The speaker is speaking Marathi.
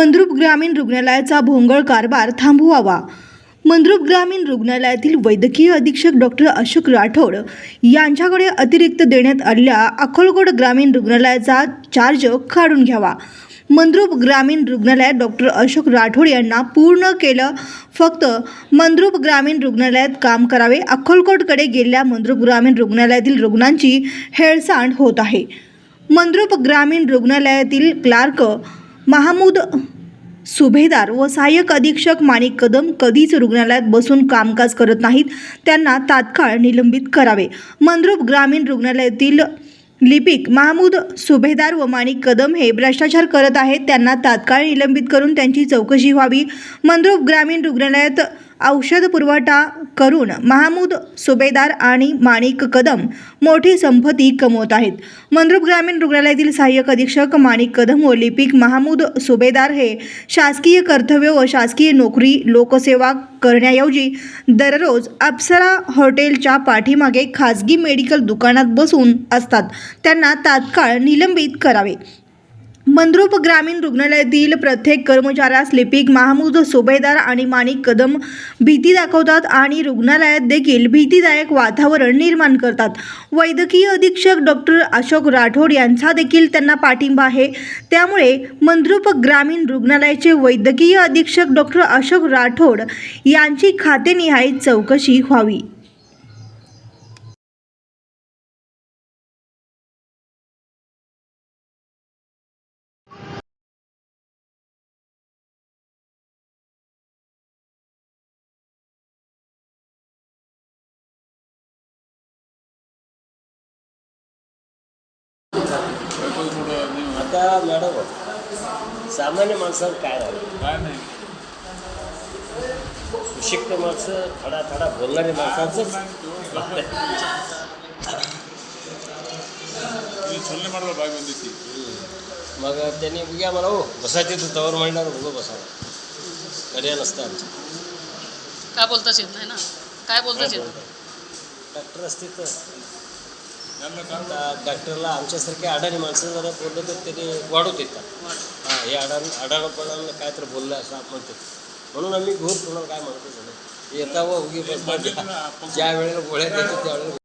मंद्रुप ग्रामीण रुग्णालयाचा भोंगळ कारभार थांबवावा. मंद्रुप ग्रामीण रुग्णालयातील वैद्यकीय अधीक्षक डॉक्टर अशोक राठोड यांच्याकडे अतिरिक्त देण्यात आलेल्या अकोलकोट ग्रामीण रुग्णालयाचा चार्ज काढून घ्यावा. मंद्रुप ग्रामीण रुग्णालयात डॉक्टर अशोक राठोड यांना पूर्ण केलं फक्त मंद्रुप ग्रामीण रुग्णालयात काम करावे. अक्कलकोटकडे गेलेल्या मंद्रुप ग्रामीण रुग्णालयातील रुग्णांची हेळसांड होत आहे. मंद्रुप ग्रामीण रुग्णालयातील क्लार्क महामूद सुभेदार व सहाय्यक अधीक्षक माणिक कदम कधीच रुग्णालयात बसून कामकाज करत नाहीत. त्यांना तात्काळ निलंबित करावे. मंद्रुप ग्रामीण रुग्णालयातील लिपिक महमूद सुभेदार व माणिक कदम हे भ्रष्टाचार करत आहेत. त्यांना तात्काळ निलंबित करून त्यांची चौकशी व्हावी. मंद्रुप ग्रामीण रुग्णालयात औषध पुरवठा करून महामूद सुभेदार आणि माणिक कदम मोठी संपत्ती कमवत आहेत. मंद्रुप ग्रामीण रुग्णालयातील सहाय्यक अधीक्षक माणिक कदम व लिपिक महामूद सुभेदार हे शासकीय कर्तव्य व शासकीय नोकरी लोकसेवा करण्याऐवजी दररोज अप्सरा हॉटेलच्या पाठीमागे खाजगी मेडिकल दुकानात बसून असतात. त्यांना तात्काळ निलंबित करावे. मंद्रुप ग्रामीण रुग्णालयातील प्रत्येक कर्मचाऱ्यास लिपिक महामूद सुभेदार आणि माणिक कदम भीती दाखवतात आणि रुग्णालयात देखील भीतीदायक वातावरण निर्माण करतात. वैद्यकीय अधीक्षक डॉक्टर अशोक राठोड यांचा देखील त्यांना पाठिंबा आहे. त्यामुळे मंद्रुप ग्रामीण रुग्णालयाचे वैद्यकीय अधीक्षक डॉक्टर अशोक राठोड यांची खातेनिहाय चौकशी व्हावी. आता मॅडम सामान्य माणसावर काय झालं काय नाही सुशिक्त माणसं थडा थडा बोलणारे माणसाचंच तुम्ही छोले ಮಾಡಲ್ಲ ಬಾಯಿ ಬಂದಿತ್ತು मग त्यांनी बघूया मला हो बसायचे तू तवर म्हणणार बघू बसावं पर्याय नसतं आमचं काय बोलताच येत नाही ना काय बोलताच येत नाही. डॉक्टर असते तर ಎಲ್ಲ ಕಾರಣ आता डॉक्टरला आमच्यासारखे अडाणी माणसं जरा बोललं तर त्याने वाढवत येतात हां हे अडाण अडाणपणानं काय तर बोललं असं आपण म्हणतो. म्हणून आम्ही घोर कोणाला काय म्हणतो झालं येता व उगी बसता ज्या वेळेला गोळ्या देतो त्यावेळेला